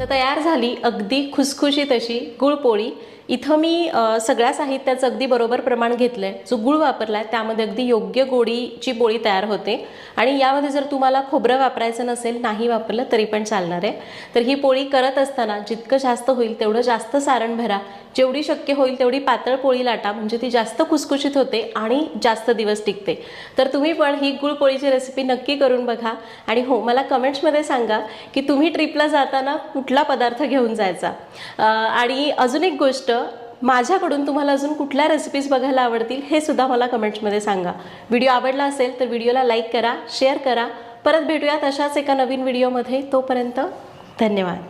तर तयार झाली अगदी खुसखुशीत अशी गुळपोळी इथं मी सगळ्या साहित्याचं अगदी बरोबर प्रमाण घेतलं आहे जो गुळ वापरला आहे त्यामध्ये अगदी योग्य गोडीची पोळी तयार होते. आणि यामध्ये जर तुम्हाला खोबरं वापरायचं नसेल नाही वापरलं तरी पण चालणार आहे. तर ही पोळी करत असताना जितकं जास्त होईल तेवढं जास्त सारण भरा. जेवढी शक्य होईल तेवढी पातळ पोळी लाटा म्हणजे ती जास्त खुसखुशीत होते आणि जास्त दिवस टिकते. तर तुम्ही पण ही गुळपोळीची रेसिपी नक्की करून बघा. आणि हो मला कमेंट्समध्ये सांगा की तुम्ही ट्रिपला जाताना कुठला पदार्थ घेऊन जायचा. आणि अजून एक गोष्ट माझ्याकडून तुम्हाला अजून कुठल्या रेसिपीज बघायला आवडतील हे सुद्धा मला कमेंट्समध्ये सांगा. व्हिडिओ आवडला असेल तर व्हिडिओला लाईक करा शेअर करा. परत भेटूयात अशाच एका नवीन व्हिडिओमध्ये तोपर्यंत धन्यवाद.